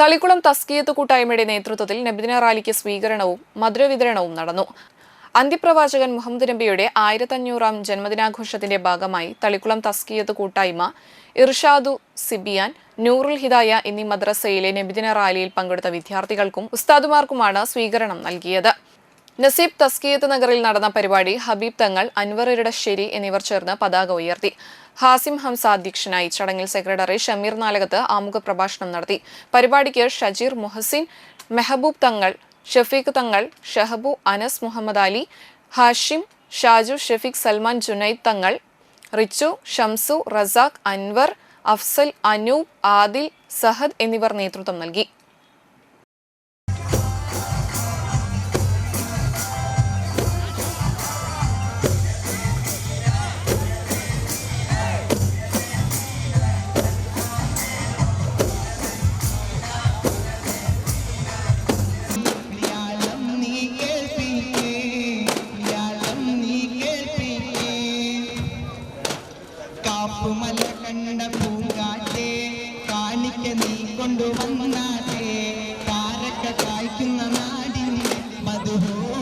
തളിക്കുളം തസ്കിയത്ത് കൂട്ടായ്മയുടെ നേതൃത്വത്തിൽ നബിദിന റാലിക്ക് സ്വീകരണവും മധുരവിതരണവും നടന്നു. അന്ത്യപ്രവാചകൻ മുഹമ്മദ് നബിയുടെ ആയിരത്തഞ്ഞൂറാം ജന്മദിനാഘോഷത്തിന്റെ ഭാഗമായി തളിക്കുളം തസ്കിയത്ത് കൂട്ടായ്മ ഇർഷാദു സിബിയാൻ നൂറുൽ ഹിദായ എന്നീ മദ്രസയിലെ നബിദിന റാലിയിൽ പങ്കെടുത്ത വിദ്യാർത്ഥികൾക്കും ഉസ്താദുമാർക്കുമാണ് സ്വീകരണം നൽകിയത്. നസീബ് തസ്കിയത്ത് നഗറിൽ നടന്ന പരിപാടി ഹബീബ് തങ്ങൾ അൻവർ ഇരടശ്ശേരി എന്നിവർ ചേർന്ന് പതാക ഉയർത്തി. ഹാസിം ഹംസ അധ്യക്ഷനായി ചടങ്ങിൽ സെക്രട്ടറി ഷമീർ നാലകത്ത് ആമുഖ പ്രഭാഷണം നടത്തി. പരിപാടിക്ക് ഷജീർ മുഹസിൻ മെഹബൂബ് തങ്ങൾ ഷഫീഖ് തങ്ങൾ ഷഹബു അനസ് മുഹമ്മദ് അലി ഹാഷിം ഷാജു ഷഫീഖ് സൽമാൻ ജുനൈദ് തങ്ങൾ റിച്ചു ഷംസു റസാഖ് അൻവർ അഫ്സൽ അനൂപ് ആദിൽ സഹദ് എന്നിവർ നേതൃത്വം നൽകി. കാപ്പുമല കണ്ട പൂങ്കാറ്റേ കാണിക്ക നീ കൊണ്ടുവന്ന നാട്ടേ കാരക്ക കായ്ക്കുന്ന നാടിന് മധുഹോ